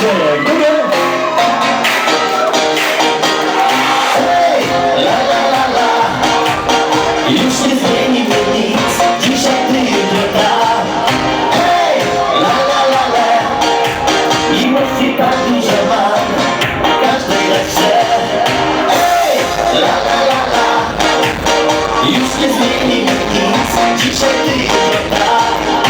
Hey, la la la la Już nie zmieni mnie Dzisiaj ty, la la la la Miłości tak dużo mam Każdej lepsze Hej, la la la la Już nie zmieni mnie nic Dzisiaj ty, jutro tak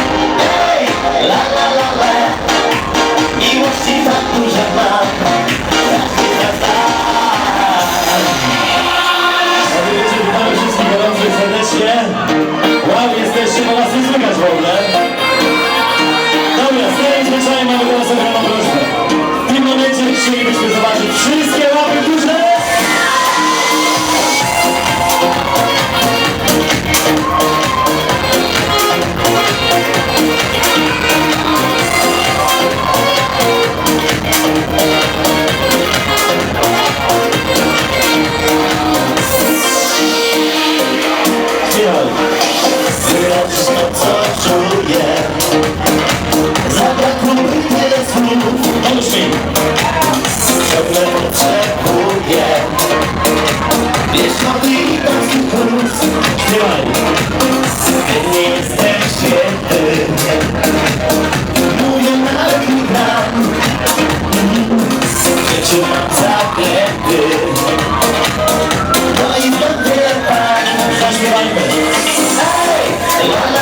wszystko co czuję Zabrakło mi tyle słów Pomóż mi Ciągle potrzebuję Wiesz, nowy i polski chorus Śpiewaj 네.